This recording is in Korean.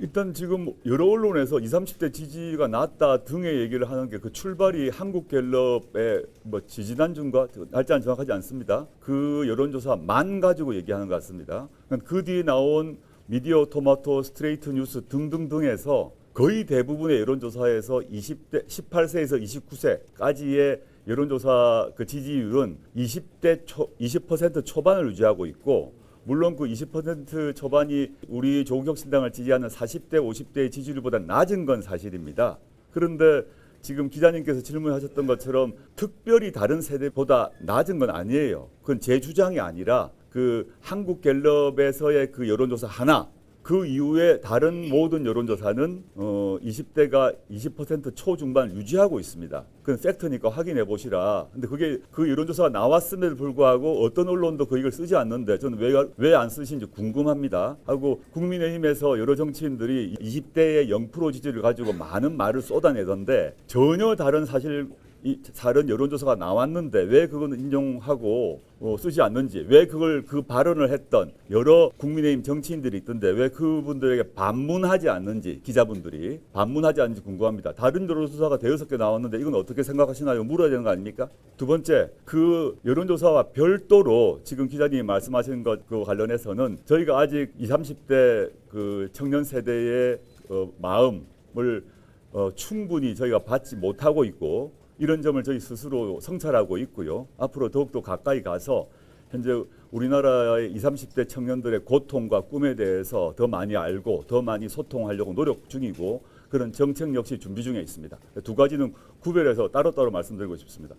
일단 지금 여러 언론에서 20, 30대 지지가 낮다 등의 얘기를 하는 게 그 출발이 한국갤럽의 뭐 지지난중과 날짜는 정확하지 않습니다. 그 여론조사만 가지고 얘기하는 것 같습니다. 그 뒤에 나온 미디어 토마토 스트레이트 뉴스 등등등에서 거의 대부분의 여론조사에서 20대 18세에서 29세까지의 여론조사 그 지지율은 20대 초 20% 초반을 유지하고 있고 물론 그 20% 초반이 우리 조국혁신당을 지지하는 40대 50대의 지지율보다 낮은 건 사실입니다. 그런데 지금 기자님께서 질문하셨던 것처럼 특별히 다른 세대보다 낮은 건 아니에요. 그건 제 주장이 아니라 그 한국 갤럽에서의 그 여론조사 하나 그 이후에 다른 모든 여론조사는 어 20대가 20% 초중반 유지하고 있습니다. 그건 팩트니까 확인해 보시라. 근데 그게 그 여론조사가 나왔음에도 불구하고 어떤 언론도 그 이걸 쓰지 않는데 저는 왜 왜 안 쓰시는지 궁금합니다. 하고 국민의힘에서 여러 정치인들이 20대의 0% 지지를 가지고 많은 말을 쏟아내던데 전혀 다른 사실 이 다른 여론조사가 나왔는데 왜 그거는 인용하고 어, 쓰지 않는지 왜 그걸 그 발언을 했던 여러 국민의힘 정치인들이 있던데 왜 그분들에게 반문하지 않는지 기자분들이 반문하지 않는지 궁금합니다. 다른 여론조사가 대여섯 개 나왔는데 이건 어떻게 생각하시나요? 물어야 되는 거 아닙니까? 두 번째 그 여론조사와 별도로 지금 기자님이 말씀하신 것과 관련해서는 저희가 아직 20, 30대 그 청년 세대의 어, 마음을 어, 충분히 저희가 받지 못하고 있고 이런 점을 저희 스스로 성찰하고 있고요. 앞으로 더욱더 가까이 가서 현재 우리나라의 20, 30대 청년들의 고통과 꿈에 대해서 더 많이 알고 더 많이 소통하려고 노력 중이고 그런 정책 역시 준비 중에 있습니다. 두 가지는 구별해서 따로따로 말씀드리고 싶습니다.